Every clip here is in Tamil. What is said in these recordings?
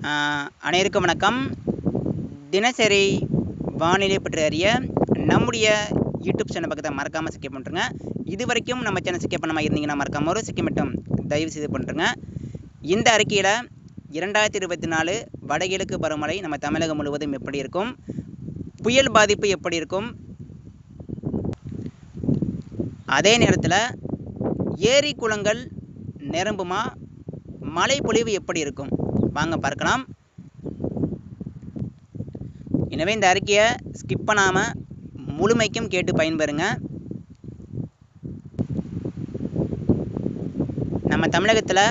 அனைவருக்கும் வணக்கம். தினசரி வானிலை பற்றி அறிய நம்முடைய யூடியூப் சேனல் பக்கத்தை மறக்காமல் சிக்கப் பண்ணுறங்க இது வரைக்கும் நம்ம சேனல் சிக்கப் பண்ணாமல் இருந்தீங்கன்னா மறக்காம ஒரு சிக்க மட்டும் தயவு செய்து பண்ணுறங்க இந்த அறிக்கையில் இரண்டாயிரத்தி இருபத்தி நாலு வடகிழக்கு பருவமழை நம்ம தமிழகம் முழுவதும் எப்படி இருக்கும்? புயல் பாதிப்பு எப்படி இருக்கும்? அதே நேரத்தில் ஏரி குளங்கள் நிரம்புமா? மழை பொழிவு எப்படி இருக்கும்? வாங்க பார்க்கலாம். எனவே இந்த அறிக்கையை ஸ்கிப் பண்ணாமல் முழுமைக்கும் கேட்டு பயன்பெறுங்க. நம்ம தமிழகத்தில்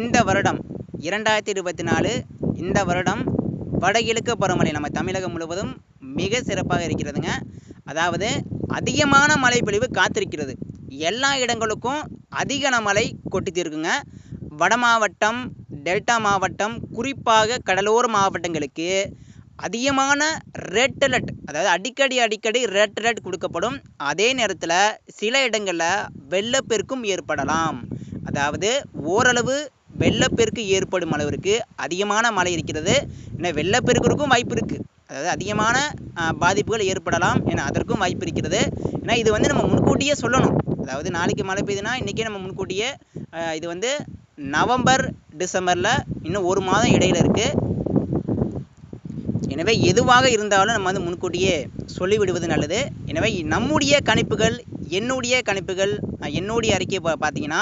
இந்த வருடம் இரண்டாயிரத்தி இருபத்தி நாலு இந்த வருடம் வடகிழக்கு பருவமழை நம்ம தமிழகம் முழுவதும் மிக சிறப்பாக இருக்கிறதுங்க. அதாவது அதிகமான மழை பொழிவு காத்திருக்கிறது. எல்லா இடங்களுக்கும் அதிக மழை கொட்டித்திருக்குங்க. வட மாவட்டம் டெல்டா மாவட்டம் குறிப்பாக கடலோர மாவட்டங்களுக்கு அதிகமான ரெட் அலர்ட் அதாவது அடிக்கடி அடிக்கடி ரெட் அலர்ட் கொடுக்கப்படும். அதே நேரத்தில் சில இடங்களில் வெள்ளப்பெருக்கும் ஏற்படலாம். அதாவது ஓரளவு வெள்ளப்பெருக்கு ஏற்படும் அளவிற்கு அதிகமான மழை இருக்கிறது. ஏன்னா வெள்ளப்பெருக்கிற்கும் வாய்ப்பு இருக்குது அதாவது அதிகமான பாதிப்புகள் ஏற்படலாம் என அதற்கும் வாய்ப்பு இருக்கிறது. ஏன்னா இது வந்து நம்ம முன்கூட்டியே சொல்லணும். அதாவது நாளைக்கு மழை பெய்யுதுன்னா இன்றைக்கே நம்ம முன்கூட்டியே இது வந்து நவம்பர் டிசம்பரில் இன்னும் ஒரு மாதம் இடையில இருக்குது எனவே எதுவாக இருந்தாலும் நம்ம வந்து முன்கூட்டியே சொல்லிவிடுவது நல்லது. எனவே நம்முடைய கணிப்புகள் என்னுடைய கணிப்புகள் என்னுடைய அறிக்கை பா- பார்த்தீங்கன்னா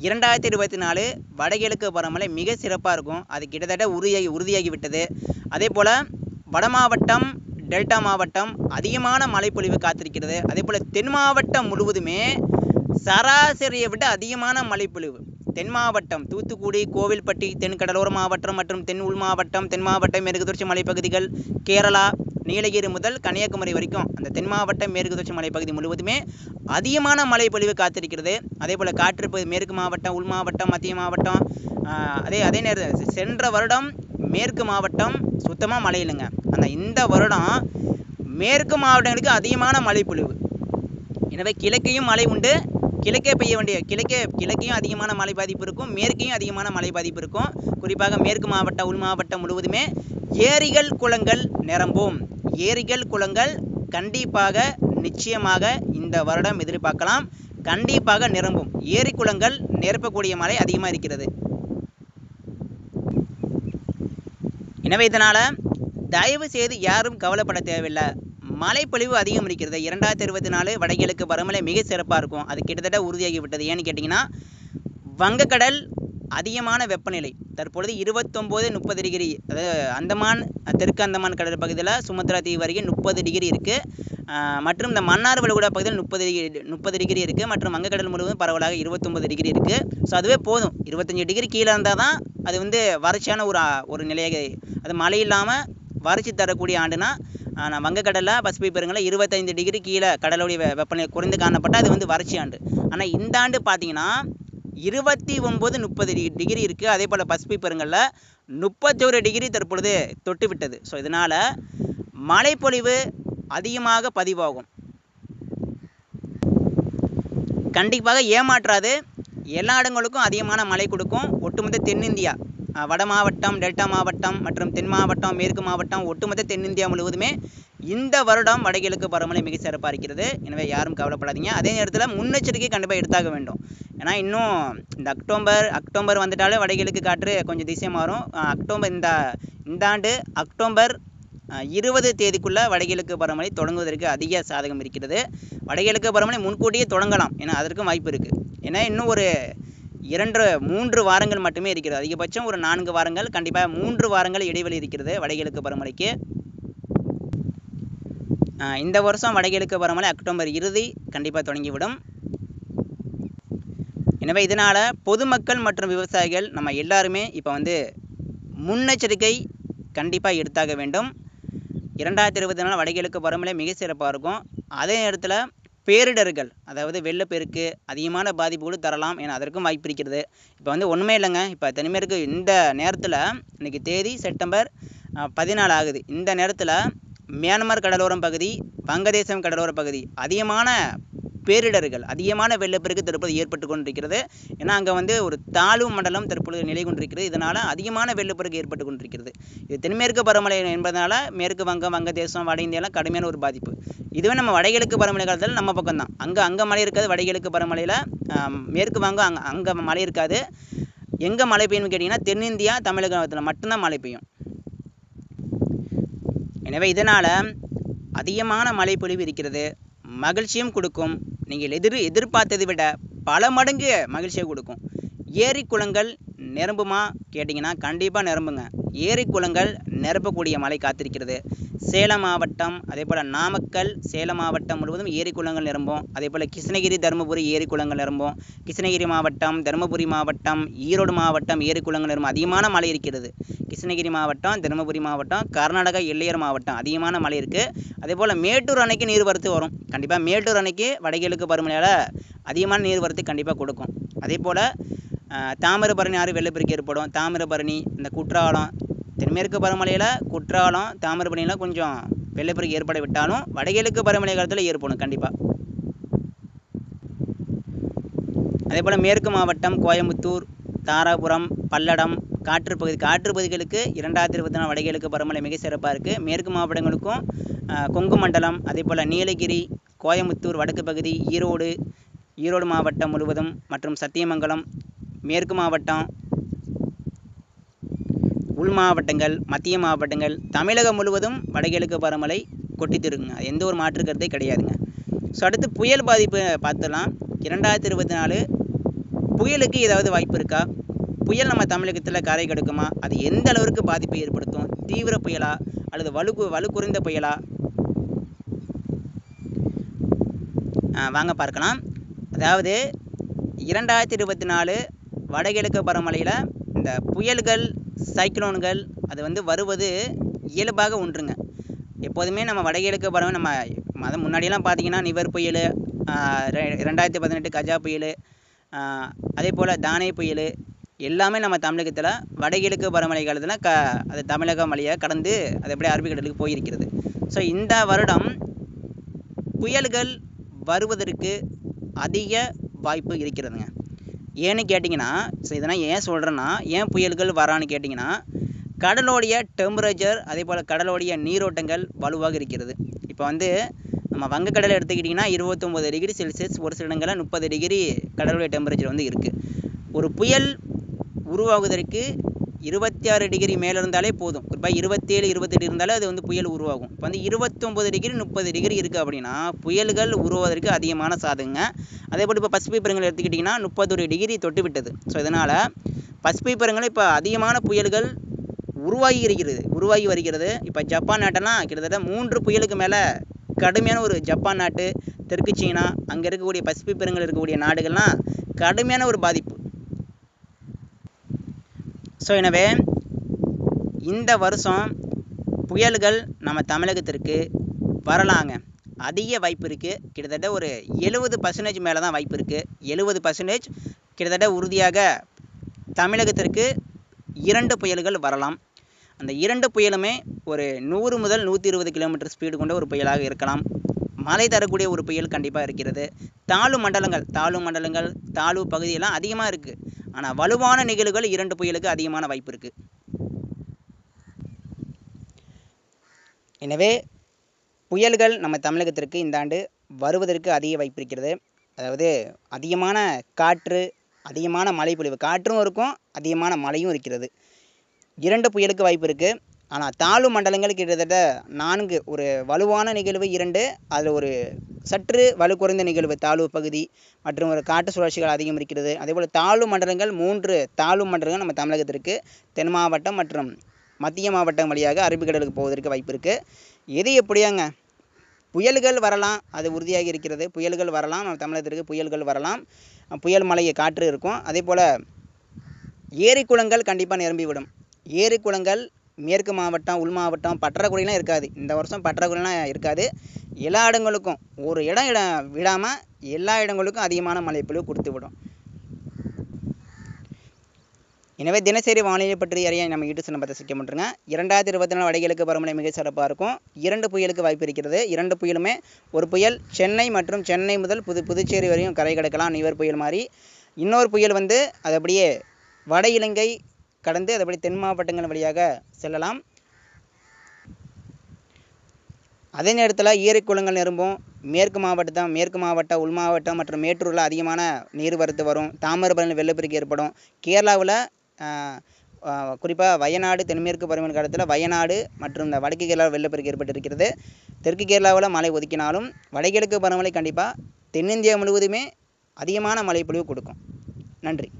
இரண்டாயிரத்தி இருபத்தி நாலு வடகிழக்கு பருவமழை மிக சிறப்பாக இருக்கும். அது கிட்டத்தட்ட உறுதியாகி உறுதியாகி விட்டது அதே போல் வட மாவட்டம் டெல்டா மாவட்டம் அதிகமான மழைப்பொழிவு காத்திருக்கிறது. அதே போல் தென் மாவட்டம் முழுவதுமே சராசரியை விட அதிகமான மழைப்பொழிவு. தென் மாவட்டம் தூத்துக்குடி கோவில்பட்டி தென் கடலோர மாவட்டம் மற்றும் தென் உள் மாவட்டம் தென் மாவட்டம் மேற்கு தொடர்ச்சி மலைப்பகுதிகள் கேரளா நீலகிரி முதல் கன்னியாகுமரி வரைக்கும் அந்த தென் மாவட்டம் மேற்கு தொடர்ச்சி மலைப்பகுதி முழுவதுமே அதிகமான மழை பொழிவு காத்திருக்கிறது. அதே போல் காற்று மேற்கு மாவட்டம் உள் மாவட்டம் மத்திய மாவட்டம் அதே அதே நேரம் சென்ற வருடம் மேற்கு மாவட்டம் சுத்தமாக மழை இல்லைங்க. ஆனால் இந்த வருடம் மேற்கு மாவட்டங்களுக்கு அதிகமான மழை பொழிவு எனவே கிழக்கையும் மழை உண்டு கிழக்கே பெய்ய வேண்டிய கிழக்கே கிழக்கையும் அதிகமான மழை பாதிப்பு இருக்கும் மேற்கையும் அதிகமான மழை பாதிப்பு இருக்கும். குறிப்பாக மேற்கு மாவட்டம் உள் மாவட்டம் முழுவதுமே ஏரிகள் குளங்கள் நிரம்பும். ஏரிகள் குளங்கள் கண்டிப்பாக நிச்சயமாக இந்த வருடம் எதிர்பார்க்கலாம். கண்டிப்பாக நிரம்பும். ஏரி குளங்கள் நிரப்பக்கூடிய மழை அதிகமாக இருக்கிறது. எனவே இதனால் தயவு செய்து யாரும் கவலைப்பட தேவையில்லை. மழைப்பொழிவு அதிகம் இருக்கிறது இரண்டாயிரத்தி இருபத்தி நாலு வடகிழக்கு பருவமழை மிக சிறப்பாக இருக்கும். அது கிட்டத்தட்ட உறுதியாகி விட்டது ஏன்னு கேட்டிங்கன்னா வங்கக்கடல் அதிகமான வெப்பநிலை. தற்பொழுது இருபத்தொம்போது முப்பது டிகிரி அதாவது அந்தமான் தெற்கு அந்தமான் கடல் பகுதியில் சுமத்ரா தீவு வரைக்கும் முப்பது டிகிரி இருக்குது மற்றும் இந்த மன்னார் வளைகுடா பகுதியில் முப்பது டிகிரி முப்பது டிகிரி இருக்குது மற்றும் வங்கக்கடல் முழுவதும் பரவலாக இருபத்தொம்பது டிகிரி இருக்குது ஸோ அதுவே போதும். இருபத்தஞ்சி டிகிரி கீழே இருந்தால் தான் அது வந்து வறட்சியான ஒரு ஒரு நிலையாக அது மழை இல்லாமல் வறட்சி தரக்கூடிய ஆண்டுனா ஆனால் வங்கக்கடலில் பசிபிக் பெருங்கடலில் இருபத்தைந்து டிகிரி கீழே கடலுடைய வெப்பநிலை குறைந்து காணப்பட்டால் அது வந்து வறட்சி ஆண்டு. ஆனால் இந்த ஆண்டு பார்த்தீங்கன்னா இருபத்தி ஒம்பது முப்பது டிகிரி இருக்குது அதே போல் பசிபிக் முப்பத்தி ஒரு டிகிரி தற்பொழுது தொட்டு விட்டது ஸோ இதனால் மழைப்பொழிவு அதிகமாக பதிவாகும். கண்டிப்பாக ஏமாற்றாது. எல்லா இடங்களுக்கும் அதிகமான மழை கொடுக்கும். ஒட்டுமொத்த தென்னிந்தியா வட மாவட்டம் டெல்டா மாவட்டம் மற்றும் தென் மாவட்டம் மேற்கு மாவட்டம் ஒட்டுமொத்த தென்னிந்தியா முழுவதுமே இந்த வருடம் வடகிழக்கு பருவமழை மிக சிறப்பாக இருக்கிறது. எனவே யாரும் கவலைப்படாதீங்க. அதே நேரத்தில் முன்னெச்சரிக்கை கண்டிப்பாக எடுத்தாக வேண்டும். ஏன்னா இன்னும் இந்த அக்டோபர் அக்டோபர் வந்துட்டாலே வடகிழக்கு காற்று கொஞ்சம் திசை மாறும். அக்டோபர் இந்த இந்த ஆண்டு அக்டோபர் இருபது தேதிக்குள்ளே வடகிழக்கு பருவமழை தொடங்குவதற்கு அதிக சாதகம் இருக்கிறது. வடகிழக்கு பருவமழை முன்கூட்டியே தொடங்கலாம். ஏன்னா அதற்கும் வாய்ப்பு இருக்குது ஏன்னா இன்னும் ஒரு இரண்டு மூன்று வாரங்கள் மட்டுமே இருக்கிறது. அதிகபட்சம் ஒரு நான்கு வாரங்கள் கண்டிப்பாக மூன்று வாரங்கள் இடைவெளி இருக்கிறது வடகிழக்கு பருவமழைக்கு. இந்த வருஷம் வடகிழக்கு பருவமழை அக்டோபர் இறுதி கண்டிப்பாக தொடங்கிவிடும். எனவே இதனால் பொதுமக்கள் மற்றும் விவசாயிகள் நம்ம எல்லாருமே இப்போ வந்து முன்னெச்சரிக்கை கண்டிப்பாக எடுத்தாக வேண்டும். இரண்டாயிரத்தி இருபத்தி நாலு வடகிழக்கு பருவமழை மிக சிறப்பாக இருக்கும். அதே நேரத்தில் பேரிடர்கள் அதாவது வெள்ளப்பெருக்கு அதிகமான பாதிப்புகளும் தரலாம் என அதற்கும் வாய்ப்பு இருக்கிறது. இப்போ வந்து ஒன்றுமே இல்லைங்க. இப்போ தென்மேற்கு இந்த நேரத்தில் இன்னைக்கு தேதி செப்டம்பர் பதினாலு ஆகுது. இந்த நேரத்தில் மியான்மர் கடலோரம் பகுதி வங்கதேசம் கடலோர பகுதி அதிகமான பேரிடர்கள் அதிகமான வெள்ளப்பெருக்கு தற்போது ஏற்பட்டு கொண்டிருக்கிறது. ஏன்னா அங்கே வந்து ஒரு தாழ்வு மண்டலம் தற்பொழுது நிலை கொண்டிருக்கிறது. இதனால் அதிகமான வெள்ளப்பெருக்கு ஏற்பட்டு கொண்டிருக்கிறது. இது தென்மேற்கு பருவமழை என்பதனால மேற்கு வங்கம் வங்கதேசம் வட இந்தியாலாம் கடுமையான ஒரு பாதிப்பு. இதுவே நம்ம வடகிழக்கு பருவமழை காலத்தில் நம்ம பக்கம் தான். அங்கே அங்கே மழை இருக்காது. வடகிழக்கு பருவமழையில் மேற்கு வங்கம் அங்கே அங்கே மழை இருக்காது. எங்கே மழை பெய்யும்னு கேட்டிங்கன்னா தென்னிந்தியா தமிழகத்தில் மட்டும்தான் மழை பெய்யும். எனவே இதனால் அதிகமான மழைப்பொழிவு இருக்கிறது. மகிழ்ச்சியும் கொடுக்கும். நீங்கள் எதிர் எதிர்பார்த்ததை விட பல மடங்கு மகிழ்ச்சியை கொடுக்கும். ஏரி குளங்கள் நிரம்புமா? கேட்டிங்கன்னா கண்டிப்பாக நிரம்புங்க. ஏரி குளங்கள் நிரப்பக்கூடிய மழை காத்திருக்கிறது. சேலம் மாவட்டம் அதே போல் நாமக்கல் சேலம் மாவட்டம் முழுவதும் ஏரி குளங்கள் நிரம்பும். அதே போல் கிருஷ்ணகிரி தருமபுரி ஏரி குளங்கள் நிரம்பும். கிருஷ்ணகிரி மாவட்டம் தருமபுரி மாவட்டம் ஈரோடு மாவட்டம் ஏரி குளங்கள் நிரம்பும். அதிகமான மழை இருக்கிறது. கிருஷ்ணகிரி மாவட்டம் தருமபுரி மாவட்டம் கர்நாடகா எல்லையர் மாவட்டம். அதிகமான மழை இருக்குது அதே போல் மேட்டூர் அணைக்கு நீர்வரத்து வரும். கண்டிப்பாக மேட்டூர் அணைக்கு வடகிழக்கு பருவமழையால் அதிகமான நீர்வரத்து கண்டிப்பாக கொடுக்கும். அதே போல் தாமிரபரணி ஆறு வெள்ளப்பெருக்கு ஏற்படும். தாமிரபரணி இந்த குற்றாலம் தென்மேற்கு பருவமழையில் குற்றாலம் தாமிரபரணியில் கொஞ்சம் வெள்ளப்பெருக்கு ஏற்பட விட்டாலும் வடகிழக்கு பருவமழை காலத்தில் ஏற்படும் கண்டிப்பாக அதே போல் மேற்கு மாவட்டம் கோயம்புத்தூர் தாராபுரம் பல்லடம் காற்று பகுதி காற்று பகுதிகளுக்கு இரண்டாயிரத்தி இருபத்தி நாலு வடகிழக்கு பருவமழை மிக சிறப்பாக இருக்குது மேற்கு மாவட்டங்களுக்கும் கொங்கு மண்டலம் அதே போல் நீலகிரி கோயம்புத்தூர் வடக்கு பகுதி ஈரோடு ஈரோடு மாவட்டம் முழுவதும் மற்றும் சத்தியமங்கலம் மேற்கு மாவட்டம் உள் மாவட்டங்கள் மத்திய மாவட்டங்கள் தமிழகம் முழுவதும் வடகிழக்கு பருவமழை கொட்டித்திருக்குங்க. எந்த ஒரு மாற்று கருத்தே கிடையாதுங்க. ஸோ அடுத்து புயல் பாதிப்பு பார்த்துலாம் இரண்டாயிரத்தி இருபத்தி நாலு புயலுக்கு ஏதாவது வாய்ப்பு இருக்கா? புயல் நம்ம தமிழகத்தில் கரை கெடுக்குமா? அது எந்த அளவுக்கு பாதிப்பை ஏற்படுத்தும்? தீவிர புயலா? அல்லது வலு வலு குறைந்த புயலா? வாங்க பார்க்கலாம். அதாவது இரண்டாயிரத்தி இருபத்தி நாலு வடகிழக்கு பருவமழையில் இந்த புயல்கள் சைக்ளோன்கள் அது வந்து வருவது இயல்பாக ஒன்றுங்க. எப்போதுமே நம்ம வடகிழக்கு பருவம் நம்ம மத முன்னாடியெல்லாம் பார்த்தீங்கன்னா நிவர் புயல் ரெ- ரெண்டாயிரத்தி பதினெட்டு கஜா புயல் அதே போல் தானே புயல் எல்லாமே நம்ம தமிழகத்தில் வடகிழக்கு பருவமழை காலத்தில் க அது தமிழகம் மலையை கடந்து அது அப்படியே அரபிக்கடலுக்கு போயிருக்கிறது. ஸோ இந்த வருடம் புயல்கள் வருவதற்கு அதிக வாய்ப்பு இருக்கிறதுங்க. ஏன்னு கேட்டிங்கன்னா ஸோ இதெல்லாம் ஏன் சொல்கிறேன்னா ஏன் புயல்கள் வரான்னு கேட்டிங்கன்னா கடலோடைய டெம்பரேச்சர் அதே போல் கடலோடைய நீரோட்டங்கள் வலுவாக இருக்கிறது. இப்போ வந்து நம்ம வங்கக்கடலை எடுத்துக்கிட்டிங்கன்னா இருபத்தொம்போது டிகிரி செல்சியஸ் ஒரு சில இடங்களில் முப்பது டிகிரி கடலுடைய டெம்பரேச்சர் வந்து இருக்குது ஒரு புயல் உருவாகுவதற்கு இருபத்தி ஆறு டிகிரி மேலே இருந்தாலே போதும். குறிப்பாக இருபத்தேழு இருபத்தெட்டு இருந்தாலே அது வந்து புயல் உருவாகும். இப்போ வந்து இருபத்தொம்போது டிகிரி முப்பது டிகிரி இருக்குது அப்படின்னா புயல்கள் உருவாவதற்கு அதிகமான சாதகங்க. அதே போல் இப்போ பசிபிக் பெருங்கல் எடுத்துக்கிட்டிங்கன்னா முப்பத்தொரு டிகிரி தொட்டு விட்டது. ஸோ இதனால் பசிபிக் பெருங்கல் இப்போ அதிகமான புயல்கள் உருவாகி இருக்கிறது. உருவாகி வருகிறது. இப்போ ஜப்பான் நாட்டெல்லாம் கிட்டத்தட்ட மூன்று புயலுக்கு மேலே கடுமையான ஒரு ஜப்பான் நாட்டு தெற்கு சீனா அங்கே இருக்கக்கூடிய பசிபிக் பெருங்கல் இருக்கக்கூடிய நாடுகள்லாம் கடுமையான ஒரு பாதிப்பு. ஸோ எனவே இந்த வருஷம் புயல்கள் நம்ம தமிழகத்திற்கு வரலாங்க. அதிக வாய்ப்பு இருக்குது கிட்டத்தட்ட ஒரு எழுபது பர்சன்டேஜ் மேலே தான் வாய்ப்பு இருக்குது எழுபது பர்சன்டேஜ் கிட்டத்தட்ட உறுதியாக தமிழகத்திற்கு இரண்டு புயல்கள் வரலாம். அந்த இரண்டு புயலுமே ஒரு நூறு முதல் நூற்றி இருபது கிலோமீட்டர் ஸ்பீடு கொண்ட ஒரு புயலாக இருக்கலாம். மழை தரக்கூடிய ஒரு புயல் கண்டிப்பாக இருக்கிறது. தாழ்வு மண்டலங்கள் தாழ்வு மண்டலங்கள் தாழ்வு பகுதியெல்லாம் அதிகமாக இருக்குது ஆனால் வலுவான நிகழ்வுகள் இரண்டு புயலுக்கு அதிகமான வாய்ப்பு இருக்குது எனவே புயல்கள் நம்ம தமிழகத்திற்கு இந்த ஆண்டு வருவதற்கு அதிக வாய்ப்பு இருக்கிறது. அதாவது அதிகமான காற்று அதிகமான மழை பொழிவு காற்றும் இருக்கும் அதிகமான மழையும் இருக்கிறது. இரண்டு புயலுக்கு வாய்ப்பு இருக்குது ஆனால் தாழ்வு மண்டலங்கள் கிட்டத்தட்ட நான்கு ஒரு வலுவான நிகழ்வு இரண்டு அதில் ஒரு சற்று வலு குறைந்த நிகழ்வு தாழ்வு பகுதி மற்றும் ஒரு காற்று சுழற்சிகள் அதிகம் இருக்கிறது. அதேபோல் தாழ்வு மண்டலங்கள் மூன்று தாழ்வு மண்டலங்கள் நம்ம தமிழகத்திற்கு தென் மாவட்டம் மற்றும் மத்திய மாவட்டம் வழியாக அரபிக்கடலுக்கு போவதற்கு வாய்ப்பு இருக்குது எது எப்படியாங்க? புயல்கள் வரலாம் அது உறுதியாக இருக்கிறது. புயல்கள் வரலாம் நம்ம தமிழகத்திற்கு புயல்கள் வரலாம். புயல் மலையை காற்று இருக்கும். அதே போல் ஏரி குளங்கள் கண்டிப்பாக நிரம்பிவிடும். ஏரி குளங்கள் மேற்கு மாவட்டம் உள் மாவட்டம் பற்றாக்குறைலாம் இருக்காது. இந்த வருஷம் பற்றாக்குறைலாம் இருக்காது. எல்லா இடங்களுக்கும் ஒரு இடம் இடம் விடாமல் எல்லா இடங்களுக்கும் அதிகமான மழைப்பொழிவு கொடுத்து விடும் எனவே தினசரி வானிலை பற்றி அறிய நம்ம யூடியூப் சேனல் பார்த்து சிக்க பண்ணுறங்க இரண்டாயிரத்தி இருபத்தி நாலு வடகிழக்கு பருவமழை மிக சிறப்பாக இருக்கும். இரண்டு புயலுக்கு வாய்ப்பு இருக்கிறது. இரண்டு புயலுமே ஒரு புயல் சென்னை மற்றும் சென்னை முதல் புது புதுச்சேரி வரையும் கரை கிடக்கலாம். நிவர் புயல் மாதிரி இன்னொரு புயல் வந்து அது அப்படியே வட இலங்கை கடந்து அதுபடி தென் மாவட்டங்கள் வழியாக செல்லலாம். அதே நேரத்தில் ஈரக்குளங்கள் நிரம்பும். மேற்கு மாவட்டத்தான் மேற்கு மாவட்டம் உள் மாவட்டம் மற்றும் மேட்டூரில் அதிகமான நீர்வரத்து வரும். தாமிரபரணி வெள்ளப்பெருக்கு ஏற்படும். கேரளாவில் குறிப்பாக வயநாடு தென்மேற்கு பருவமழை காலத்தில் வயநாடு மற்றும் இந்த வடக்கு கேரளாவில் வெள்ளப்பெருக்கு ஏற்பட்டிருக்கிறது. தெற்கு கேரளாவில் மழை ஒதுக்கினாலும் வடகிழக்கு பருவமழை கண்டிப்பாக தென்னிந்தியா முழுவதுமே அதிகமான மழைப்பொழிவு கொடுக்கும். நன்றி.